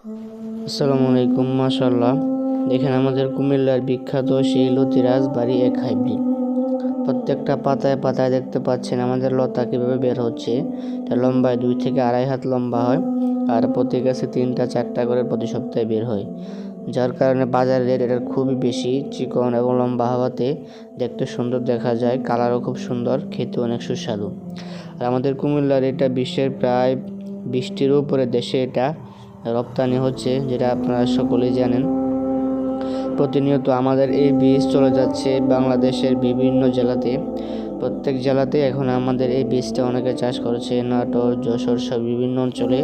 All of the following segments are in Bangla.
আসসালামু আলাইকুম মাশাল্লাহ দেখেন আমাদের কুমিল্লার বিখ্যাত সেই লতিরাজ বাড়ি এক হাইব্রিড। প্রত্যেকটা পাতায় পাতায় দেখতে পাচ্ছেন আমাদের লতা কীভাবে বের হচ্ছে। এটা লম্বায় দুই থেকে আড়াই হাত লম্বা হয় আর প্রতি গাছে তিনটা, চারটা করে প্রতি সপ্তাহে বের হয়। যার কারণে বাজার রেট এটার খুবই বেশি। চিকন এবং লম্বা হওয়াতে দেখতে সুন্দর দেখা যায়, কালারও খুব সুন্দর খেতে অনেক সুস্বাদু। আর আমাদের কুমিল্লার এটা বিশ্বের প্রায় বিশটির উপরে দেশে এটা রপ্তানি হচ্ছে, যেটা আপনারা সকলেই জানেন। প্রতিনিয়ত আমাদের এই বীজ চলে যাচ্ছে বাংলাদেশের বিভিন্ন জেলাতে। প্রত্যেক জেলাতে এখন আমাদের এই বীজটা অনেকে চাষ করেছে, নাটোর, যশোর, সব বিভিন্ন অঞ্চলে।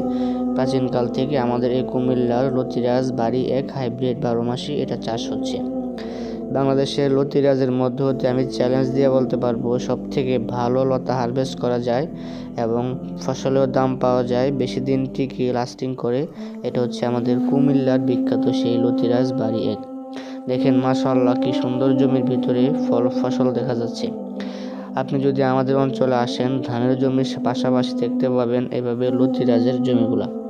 প্রাচীনকাল থেকে আমাদের এই কুমিল্লার লতিরাজ বাড়ি এক হাইব্রিড বারো মাসি এটা চাষ হচ্ছে। বাংলাদেশের লতিরাজের মধ্য হতে আমি চ্যালেঞ্জ দিয়ে বলতে পারব সব থেকে ভালো লতা হারভেস্ট করা যায় এবং ফসলেও দাম পাওয়া যায়, বেশি দিন টিকে লাস্টিং করে, এটা হচ্ছে আমাদের কুমিল্লার বিখ্যাত সেই লতিরাজ বাড়ি এক দেখেন মাশাল্লাহ কি সুন্দর জমির ভিতরে ফল, ফসল দেখা যাচ্ছে। আপনি যদি আমাদের অঞ্চলে আসেন, ধানের জমির পাশাপাশি দেখতে পাবেন এভাবে লতিরাজের জমিগুলা।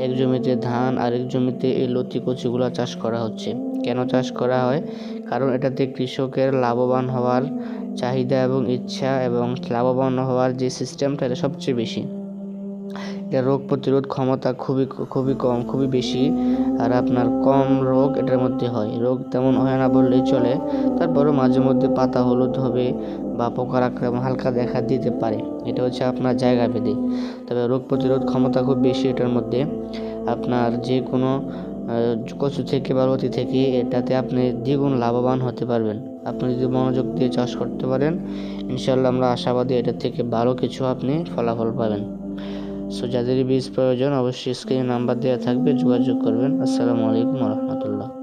এক জমিতে ধান, আরেক জমিতে এই লতি কচিগুলো চাষ করা হচ্ছে। কেন চাষ করা হয়? কারণ এটাতে কৃষকের লাভবান হওয়ার চাহিদা এবং ইচ্ছা এবং লাভবান হওয়ার যে সিস্টেমটা এটা সবচেয়ে বেশি। এটা রোগ প্রতিরোধ ক্ষমতা খুবই খুবই কম, খুবই বেশি, আর আপনার কম রোগ এটার মধ্যে হয়। রোগ তেমন হয় না বললেই চলে, তারপরও মাঝে মধ্যে পাতা, হলুদ হবে বা পোকার আক্রমণ হালকা দেখা দিতে পারে। এটা হচ্ছে আপনার জায়গা ভেদে। তবে রোগ প্রতিরোধ ক্ষমতা খুব বেশি এটার মধ্যে। আপনার যে কোনো কচু থেকে বা লতি থেকে এটাতে আপনি দ্বিগুণ লাভবান হতে পারবেন। আপনি যদি মনোযোগ দিয়ে চাষ করতে পারেন ইনশাল্লাহ আমরা আশাবাদী এটা থেকে ভালো কিছু আপনি ফলাফল পাবেন। সো যাদের বীজ প্রয়োজন অবশ্যই স্ক্রিনে নাম্বার দেওয়া থাকবে যোগাযোগ করবেন। আসসালামু আলাইকুম রহমতুল্লাহ।